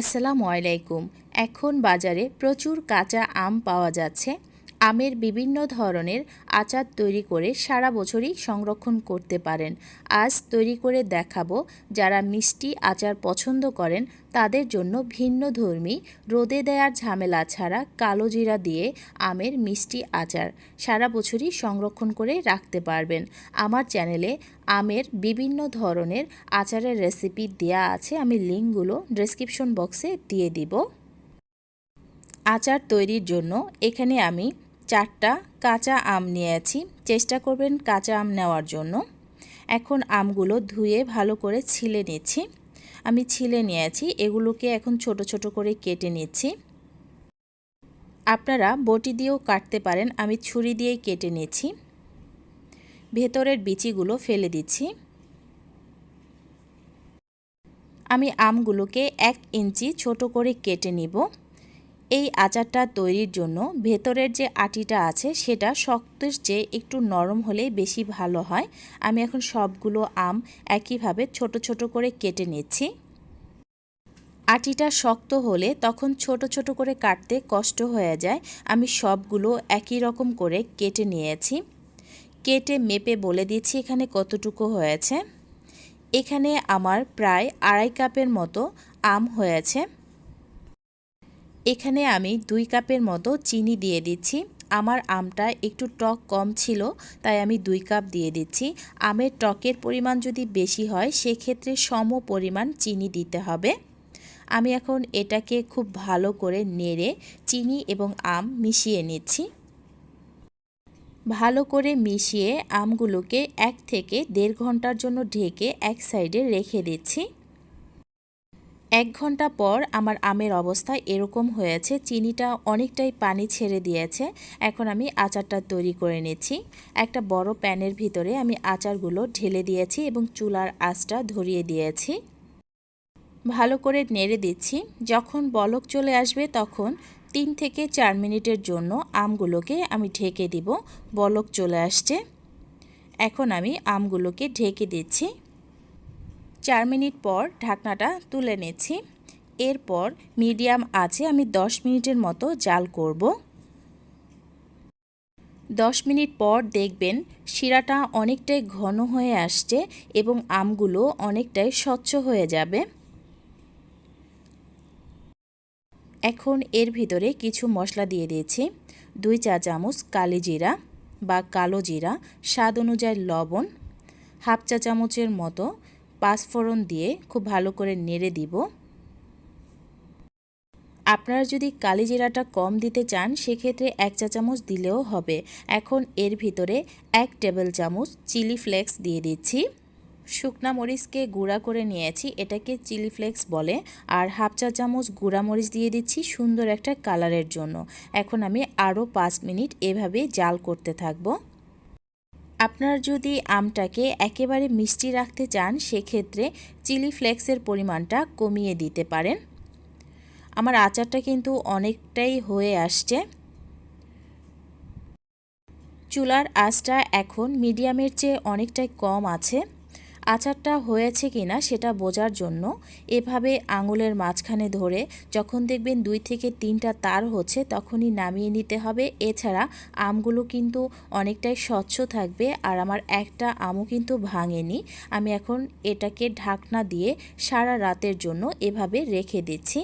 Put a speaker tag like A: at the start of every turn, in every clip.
A: আসসালামু আলাইকুম। এখন বাজারে প্রচুর কাঁচা আম পাওয়া যাচ্ছে। আমের বিভিন্ন ধরনের আচার তৈরি করে সারা বছরই সংরক্ষণ করতে পারেন। আজ তৈরি করে দেখাবো যারা মিষ্টি আচার পছন্দ করেন তাদের জন্য ভিন্ন ধর্মী, রোদে দেয়ার ঝামেলা ছাড়া কালো জিরা দিয়ে আমের মিষ্টি আচার সারা বছরই সংরক্ষণ করে রাখতে পারবেন। আমার চ্যানেলে আমের বিভিন্ন ধরনের আচারের রেসিপি দেয়া আছে, আমি লিঙ্কগুলো ডেসক্রিপশন বক্সে দিয়ে দিব। আচার তৈরির জন্য এখানে আমি চারটা কাঁচা আম নিয়েছি। চেষ্টা করবেন কাঁচা আম নেওয়ার জন্য। এখন আমগুলো ধুয়ে ভালো করে ছিলে নিচ্ছি। আমি ছিলে নিয়েছি, এগুলোকে এখন ছোট ছোট করে কেটে নিচ্ছি। আপনারা বটি দিয়েও কাটতে পারেন, আমি ছুরি দিয়েই কেটে নিচ্ছি। ভেতরের বিচিগুলো ফেলে দিচ্ছি। আমি আমগুলোকে এক ইঞ্চি ছোট করে কেটে নিব। এই আচারটা তৈরির জন্য ভেতরের যে আটিটা আছে সেটা শক্তের চেয়ে একটু নরম হলে বেশি ভালো হয়। আমি এখন সবগুলো আম একইভাবে ছোট ছোট করে কেটে নিচ্ছি। আটিটা শক্ত হলে তখন ছোট ছোট করে কাটতে কষ্ট হয়ে যায়। আমি সবগুলো একই রকম করে কেটে নিয়েছি। কেটে মেপে বলে দিচ্ছি এখানে কতটুকু হয়েছে। এখানে আমার প্রায় আড়াই কাপের মতো আম হয়েছে। এখানে আমি দুই কাপের মতো চিনি দিয়ে দিচ্ছি। আমার আমটা একটু টক কম ছিল, তাই আমি দুই কাপ দিয়ে দিচ্ছি। আমের টকের পরিমাণ যদি বেশি হয়, সেক্ষেত্রে সম পরিমাণ চিনি দিতে হবে। আমি এখন এটাকে খুব ভালো করে নেড়ে চিনি এবং আম মিশিয়ে নিচ্ছি। ভালো করে মিশিয়ে আমগুলোকে এক থেকে দেড় ঘণ্টার জন্য ঢেকে এক সাইডে রেখে দিচ্ছি। এক ঘণ্টা পর আমার আমের অবস্থা এরকম হয়েছে, চিনিটা অনেকটাই পানি ছেড়ে দিয়েছে। এখন আমি আচারটা তৈরি করে নিচ্ছি। একটা বড় প্যানের ভিতরে আমি আচারগুলো ঢেলে দিয়েছি এবং চুলার আঁচটা ধরিয়ে দিয়েছি। ভালো করে নেড়ে দিচ্ছি। যখন বলক চলে আসবে তখন তিন থেকে চার মিনিটের জন্য আমগুলোকে আমি ঢেকে দিব। বলক চলে আসছে। এখন আমি আমগুলোকে ঢেকে দিচ্ছি। চার মিনিট পর ঢাকনাটা তুলে নিচ্ছি। এরপর মিডিয়াম আছে আমি দশ মিনিটের মতো জাল করব। দশ মিনিট পর দেখবেন শিরাটা অনেকটাই ঘন হয়ে আসছে এবং আমগুলো অনেকটাই স্বচ্ছ হয়ে যাবে। এখন এর ভিতরে কিছু মশলা দিয়ে দিয়েছি। দুই চা চামচ কালি জিরা বা কালো জিরা, স্বাদ অনুযায়ী লবণ, হাফ চা চামচের মতো পাঁচফোড়ন দিয়ে খুব ভালো করে নেড়ে দিব। আপনারা যদি কালি জিরাটা কম দিতে চান, সেক্ষেত্রে এক চা চামচ দিলেও হবে। এখন এর ভিতরে এক টেবিল চামচ চিলি ফ্লেক্স দিয়ে দিচ্ছি। শুকনা মরিচকে গুঁড়া করে নিয়েছি, এটাকে চিলি ফ্লেক্স বলে, আর হাফ চা চামচ গুঁড়া মরিচ দিয়ে দিচ্ছি সুন্দর একটা কালারের জন্য। এখন আমি আরও পাঁচ মিনিট এভাবে জাল করতে থাকব। আপনার যদি আমটাকে একেবারে মিষ্টি রাখতে চান, সেক্ষেত্রে চিলি ফ্লেক্সের পরিমাণটা কমিয়ে দিতে পারেন। আমার আচারটা কিন্তু অনেকটাই হয়ে আসছে। চুলার আঁচটা এখন মিডিয়ামের চেয়ে অনেকটাই কম আছে। আচারটা হয়েছে কি না সেটা বোঝার জন্য এভাবে আঙুলের মাঝখানে ধরে যখন দেখবেন দুই থেকে তিনটা তার হচ্ছে তখনই নামিয়ে নিতে হবে। এছাড়া আমগুলো কিন্তু অনেকটাই স্বচ্ছ থাকবে আর আমার একটা আমও কিন্তু ভাঙেনি। আমি এখন এটাকে ঢাকনা দিয়ে সারা রাতের জন্য এভাবে রেখে দিচ্ছি।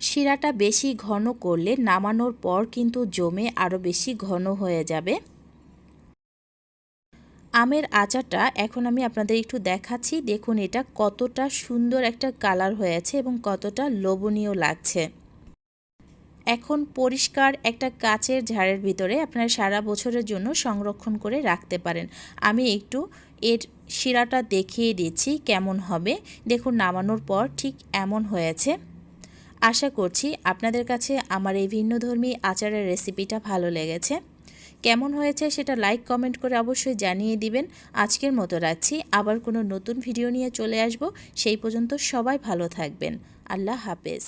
A: শিরাটা বেশি ঘন করলে নামানোর পর কিন্তু জমে আরও বেশি ঘন হয়ে যাবে। আমের আচারটা এখন আমি আপনাদের একটু দেখাচ্ছি। দেখুন এটা কতটা সুন্দর একটা কালার হয়েছে এবং কতটা লোভনীয় লাগছে। এখন পরিষ্কার একটা কাচের ঝাড়ের ভিতরে আপনারা সারা বছরের জন্য সংরক্ষণ করে রাখতে পারেন। আমি একটু এর শিরাটা দেখিয়ে দিচ্ছি কেমন হবে। দেখুন নামানোর পর ঠিক এমন হয়েছে। আশা করছি আপনাদের কাছে আমার এই ভিন্নধর্মী আচারের রেসিপিটা ভালো লেগেছে। কেমন হয়েছে সেটা লাইক কমেন্ট করে অবশ্যই জানিয়ে দিবেন। আজকের মতো রাখছি। আবার কোনো নতুন ভিডিও নিয়ে চলে আসব। সেই পর্যন্ত সবাই ভালো থাকবেন। আল্লাহ হাফেজ।